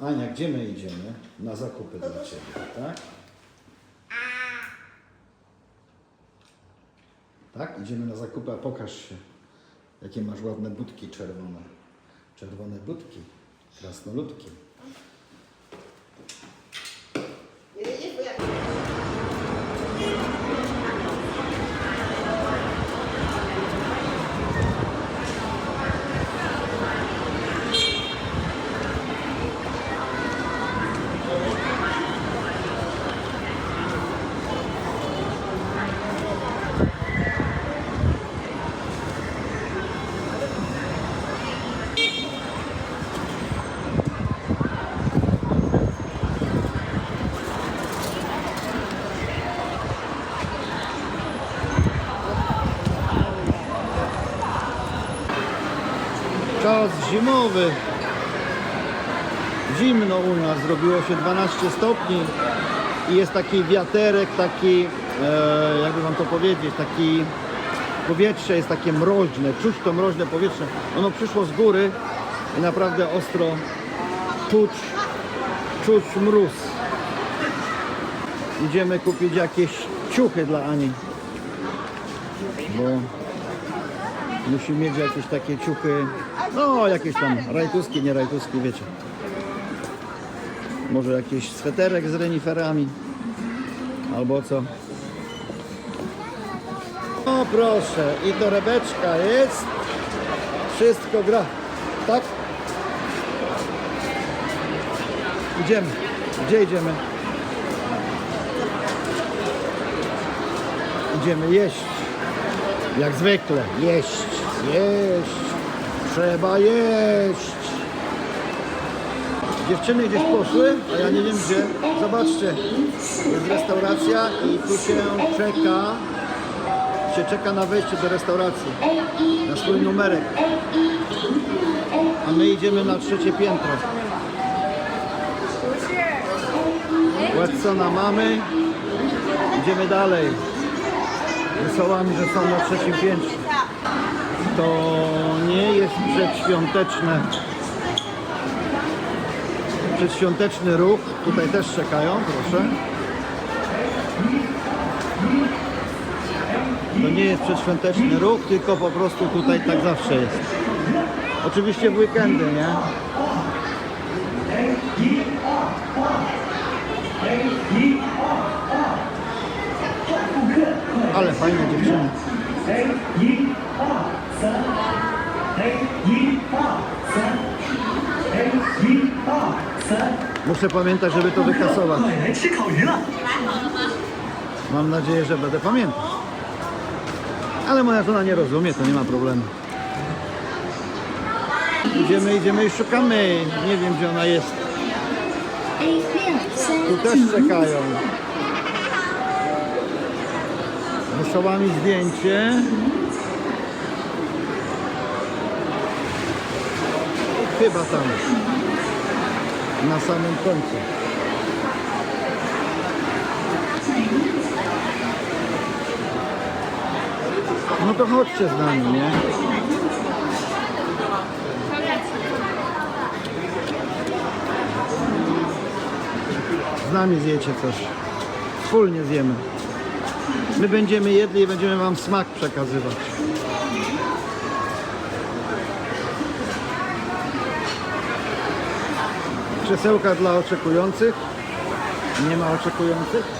Ania, gdzie my idziemy? Na zakupy dla Ciebie, tak? Tak? Idziemy na zakupy, a pokaż się. Jakie masz ładne budki czerwone. Czerwone budki. Krasnoludki. Zimowy. Zimno u nas, zrobiło się 12 stopni i jest taki wiaterek, taki, e, jakby wam to powiedzieć, taki powietrze jest takie mroźne, czuć to mroźne powietrze. Ono przyszło z góry i naprawdę ostro czuć, czuć mróz. Idziemy kupić jakieś ciuchy dla Ani, bo Musi mieć jakieś takie ciuchy, no jakieś tam rajtuski, nie rajtuski, wiecie. Może jakiś sweterek z reniferami, albo co. O proszę, i torebeczka jest, wszystko gra, tak? Idziemy, gdzie idziemy? Idziemy jeść. Jak zwykle. Jeść, jeść. Trzeba jeść. Dziewczyny gdzieś poszły, a ja nie wiem gdzie. Zobaczcie, jest restauracja i tu się czeka, się czeka na wejście do restauracji, na swój numerek. A my idziemy na trzecie piętro. Watsona mamy, idziemy dalej. Wesołami, że są na trzecim piętrze. To nie jest przedświąteczne. Przedświąteczny ruch. Tutaj też czekają, proszę. To nie jest przedświąteczny ruch, tylko po prostu tutaj tak zawsze jest. Oczywiście w weekendy, nie? muszę pamiętać, żeby to wykasować. Mam nadzieję, że będę pamiętał. Ale moja żona nie rozumie, to nie ma problemu. Idziemy, idziemy i szukamy. Nie wiem, gdzie ona jest. Tu też czekają. Wysłała mi zdjęcie. Chyba tam. Na samym końcu. No to chodźcie z nami, nie? Z nami zjecie coś. Wspólnie zjemy. My będziemy jedli i będziemy wam smak przekazywać. Krzesełka dla oczekujących. Nie ma oczekujących.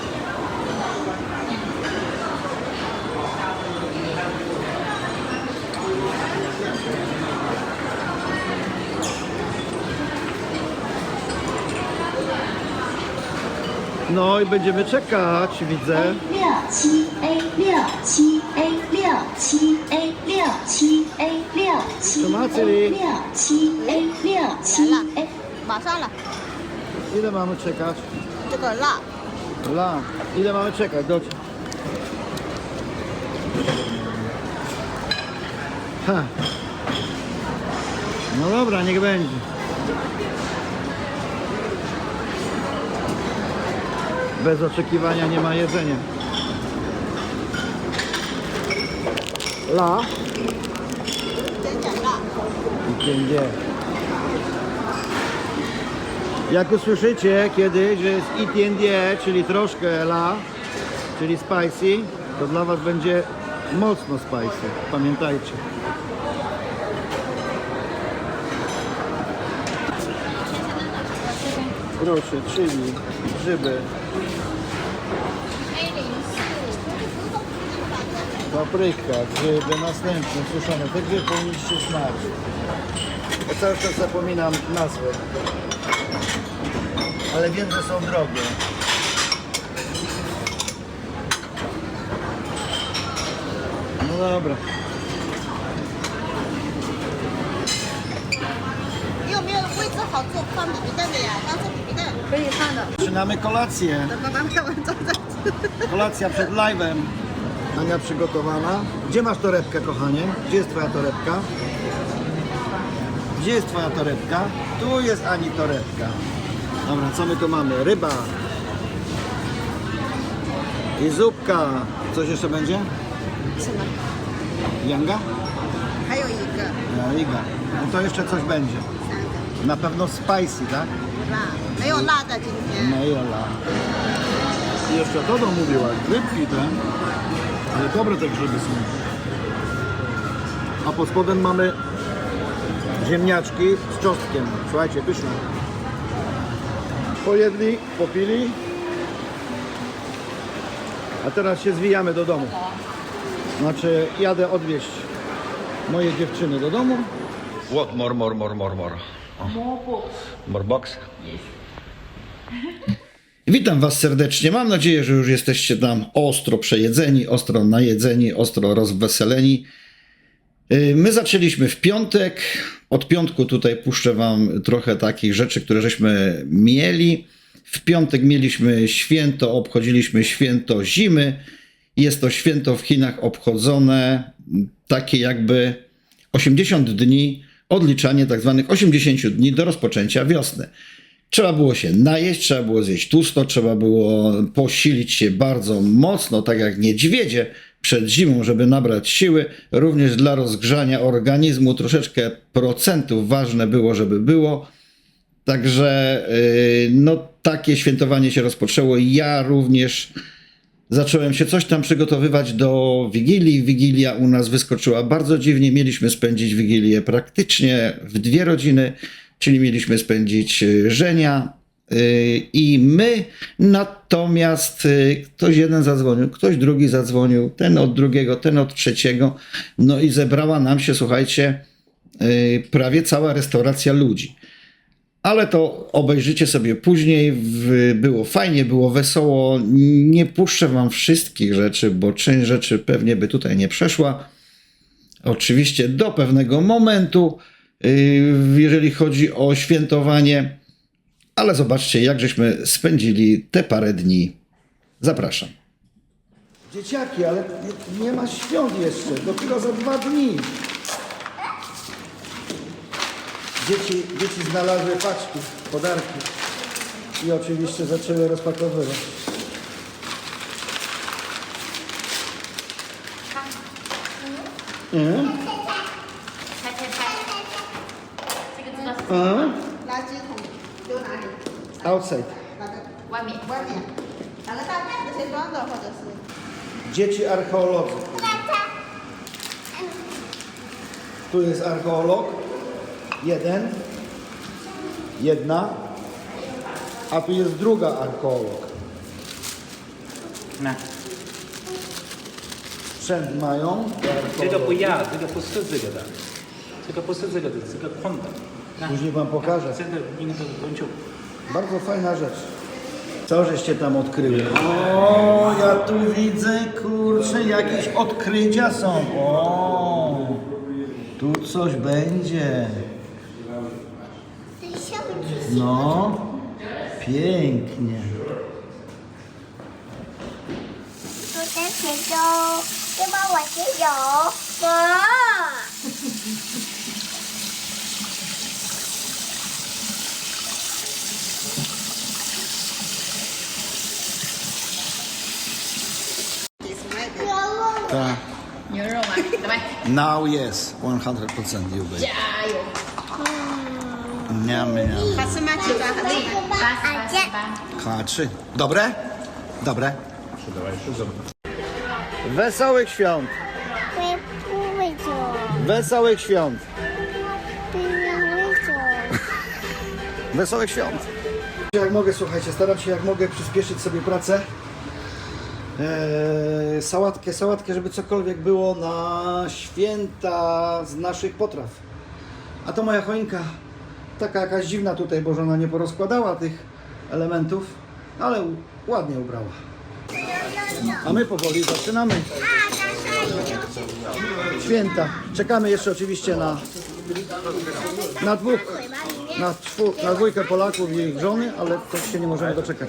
No i będziemy czekać, widzę. 六七 A 六七 A 六七 A 六七 A 六七什么这里六七 A 六七 A 马上了， Ile mamy czekać? 这个辣， La. Ile mamy czekać? Do... Ha. No dobra, niech będzie. Bez oczekiwania nie ma jedzenia. La 点点辣。i 点点。 Jak usłyszycie kiedyś, że jest ETND, czyli troszkę la, czyli spicy, to dla Was będzie mocno spicy. Pamiętajcie. Proszę, chili, grzyby, papryka, grzyby, następne suszone. Te grzyby powinniście znać. Ja cały czas zapominam nazwy. Ale wiem, że są drogie. No dobra. 你有没有位置好坐放笔记本的呀？当做笔记本。可以放的。 Zaczynamy kolację. 等爸爸拍完照再吃。 Kolacja przed live'em. Ania przygotowana. Gdzie masz torebkę, kochanie? Gdzie jest twoja torebka? Gdzie jest twoja torebka? Tu jest Ani torebka. Dobra, co my tu mamy? Ryba. I zupka. Coś jeszcze będzie? 什么？ Janga? 还有一个 Ja, Iga. No to jeszcze coś będzie. 三个 Na pewno spicy, tak? 辣，没有辣的今天。 No i ola. I jeszcze to mówiła, grzybki te. Ale dobre te grzyby są. A pod spodem mamy ziemniaczki z czosnkiem. Słuchajcie, pyszne. Pojedli, popili. A teraz się zwijamy do domu. Znaczy, jadę odwieźć moje dziewczyny do domu. What more, more, more, more, more? More box. More box? Witam Was serdecznie. Mam nadzieję, że już jesteście tam ostro przejedzeni, ostro najedzeni, ostro rozweseleni. Yy, My zaczęliśmy w piątek. Od piątku tutaj puszczę Wam trochę takich rzeczy, które żeśmy mieli. W piątek mieliśmy święto, obchodziliśmy święto zimy. Jest to święto w Chinach obchodzone takie jakby 80 dni, odliczanie tak zwanych 80 dni do rozpoczęcia wiosny. Trzeba było się najeść, trzeba było zjeść tłusto, trzeba było posilić się bardzo mocno, tak jak niedźwiedzie przed zimą, żeby nabrać siły. Również dla rozgrzania organizmu troszeczkę procentów ważne było, żeby było. Także yy, no, takie świętowanie się rozpoczęło. Ja również zacząłem się coś tam przygotowywać do Wigilii. Wigilia u nas wyskoczyła bardzo dziwnie. Mieliśmy spędzić Wigilię praktycznie w dwie rodziny, czyli mieliśmy spędzić y, Żenia y, i my. Natomiast y, ktoś jeden zadzwonił, ktoś drugi zadzwonił, ten od drugiego, ten od trzeciego. No i zebrała nam się, słuchajcie, y, prawie cała restauracja ludzi. Ale to obejrzycie sobie później. Było fajnie, było wesoło. Nie puszczę wam wszystkich rzeczy, bo część rzeczy pewnie by tutaj nie przeszła. Oczywiście do pewnego momentu, yy, jeżeli chodzi o świętowanie ale zobaczcie, jak żeśmy spędzili te parę dni. Zapraszam. Dzieciaki, ale nie, nie ma świąt jeszcze, dopiero za dwa dni. Dzieci, dzieci znalazły paczki, podarki i oczywiście zaczęły rozpakowywać. Mhm. Mhm. Outside. One minute. Dzieci archeolodzy. Tu jest archeolog. Jeden. Jedna. A tu jest druga archeolog. Na. Sprzęt mają. do archeologów. 제가 뭐야, 제가 보스 제가다. 제가 보스 제가다, 제가 콘다. Później Wam pokażę. Bardzo fajna rzecz. Co żeście tam odkryły? O, ja tu widzę, kurczę, jakieś odkrycia są. O, tu coś będzie. No, pięknie. Tutaj się do, chyba łacie. 我洗手。妈。 Tak. 牛肉吗？来吧， Now yes, 100% you baby. 加油！ Niam, niam. 它是卖鸡蛋很厉害。 Aha, trzy. Dobre? Dobre. Dawaj, jeszcze zobacz. Wesołych świąt. Wesołych świąt. Wesołych świąt. Jak mogę, słuchajcie, staram się jak mogę przyspieszyć sobie pracę. Eee, sałatkę, sałatkę, żeby cokolwiek było na święta z naszych potraw. A to moja choinka, taka jakaś dziwna tutaj, bo żona nie porozkładała tych elementów, ale ładnie ubrała. A my powoli zaczynamy. Święta. Czekamy jeszcze oczywiście na, na dwóch, na, czwu, na dwójkę Polaków i ich żony, ale też się nie możemy doczekać.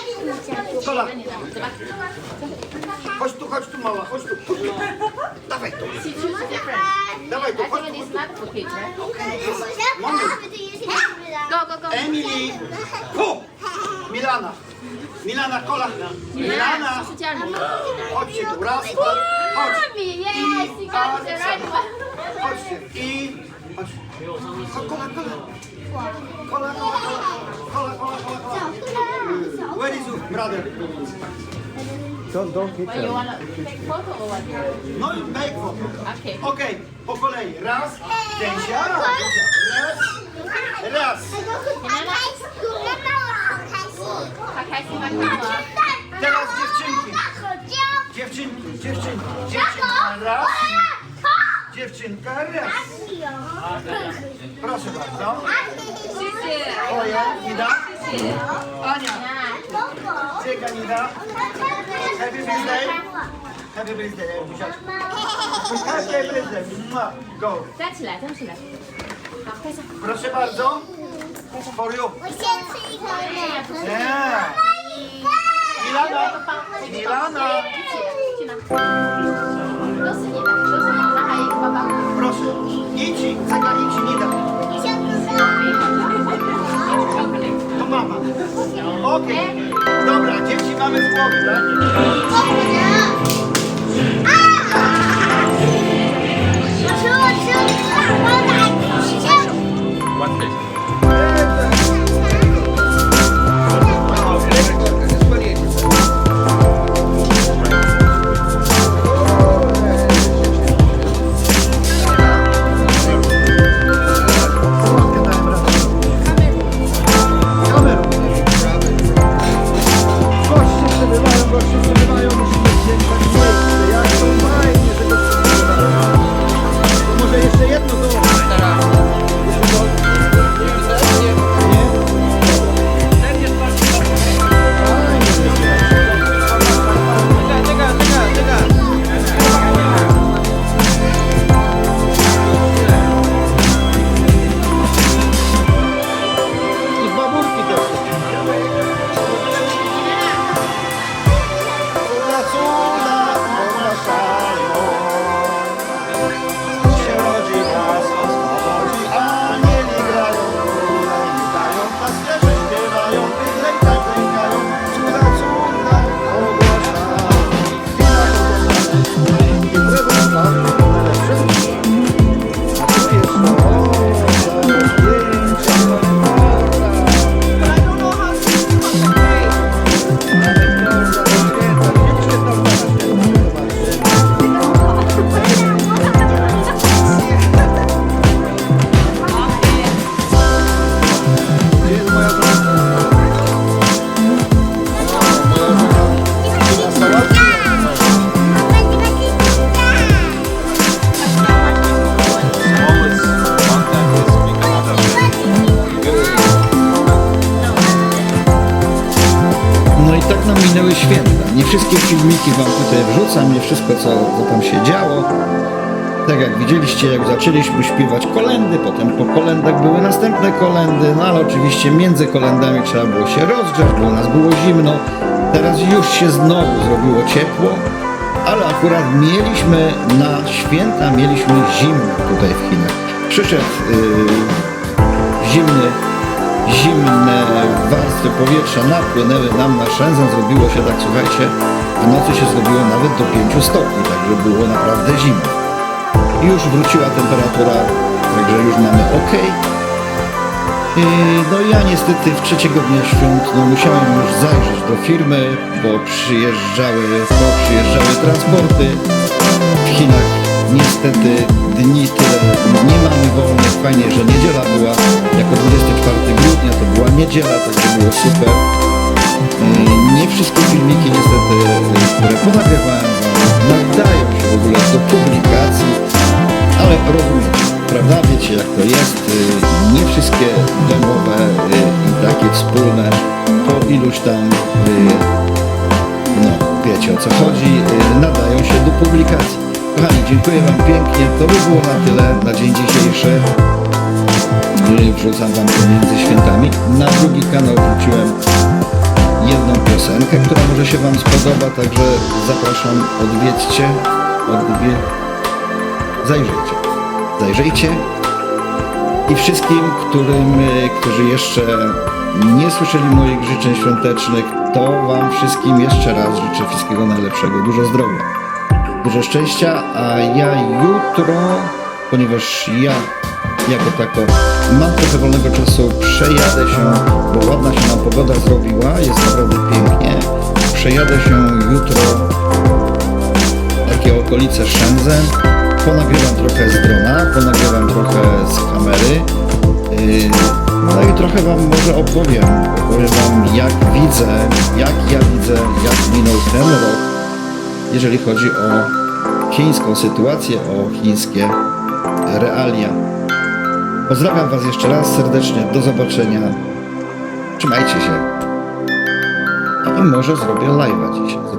Kola. Chodź tu, chodź tu mała, chodź tu. Chodź tu. Dawaj tu. Dawaj tu, chodź tu. Moment. Go, go, go. Emily. Ku. Milana. Milana, kola. Milana. Chodźcie tu, raz, dwa. Chodź. I, a, i... Kola, kola. Kola, kola, kola, kola, kola, kola. Where is your brother? Don't, don't hit But you wanna take photo or what? No, make photo. Okay. Okay, po kolei. Raz, Densia. Raz, raz. Teraz dziewczynki. Dziewczynki, dziewczynki, dziewczynki. Raz dziewczynka raz. Proszę bardzo. Oja, Nida. Ania. Cyka, Nida. Happy birthday. Happy birthday, buziaczku. Happy birthday. Mua. Go. Proszę bardzo. For you. Yeah. Milana. Milana. Losy nie Proszę, idź, zagranicy nie dam. To mama. Okej. Dobra, dzieci mamy z głowy, tak? Dobra. Nie wszystko co, co tam się działo. Tak jak widzieliście, jak zaczęliśmy śpiewać kolendy, potem po kolendach były następne kolendy, no ale oczywiście między kolendami trzeba było się rozgrzać, bo u nas było zimno. Teraz już się znowu zrobiło ciepło. ale akurat mieliśmy na święta, mieliśmy zimno tutaj w Chinach. Przyszedł yy, zimny, zimne warstwy powietrza napłynęły nam na Shenzhen, zrobiło się tak, słuchajcie, w nocy się zrobiło nawet do 5 stopni, także było naprawdę zimno. Już wróciła temperatura, także już mamy ok. No ja niestety w trzeciego dnia świąt no, musiałem już zajrzeć do firmy, bo przyjeżdżały, bo przyjeżdżały transporty. W Chinach niestety dni tyle nie mamy wolnych. Fajnie, że niedziela była, jako 24 grudnia to była niedziela, także było super. Yy, Nie wszystkie filmiki niestety, yy, które ponagrywałem nadają się w ogóle do publikacji, ale rozumiecie, prawda? Wiecie jak to jest. y, Nie wszystkie domowe y, i takie wspólne po iluś tam, y, no wiecie o co chodzi, y, nadają się do publikacji. Kochani, dziękuję Wam pięknie. To by było na tyle na dzień dzisiejszy. Y, Wrzucam Wam pomiędzy świętami. Na drugi kanał wrzuciłem jedną piosenkę, która może się Wam spodoba, także zapraszam, odwiedźcie, odwie... zajrzyjcie, zajrzyjcie. I wszystkim, którym, którzy jeszcze nie słyszeli moich życzeń świątecznych, to Wam wszystkim jeszcze raz życzę wszystkiego najlepszego, dużo zdrowia, dużo szczęścia, a ja jutro, ponieważ ja jako tako mam trochę wolnego czasu, przejadę się, bo ładna się nam pogoda zrobiła, jest naprawdę pięknie, przejadę się jutro takie okolice Shenzhen. Ponagrywam trochę z drona, ponagrywam trochę z kamery. Yy, No i trochę Wam może opowiem. Opowiem Wam jak widzę, jak ja widzę, jak minął ten rok, jeżeli chodzi o chińską sytuację, o chińskie realia. Pozdrawiam Was jeszcze raz serdecznie, do zobaczenia. Trzymajcie się. I może zrobię live'a dzisiaj.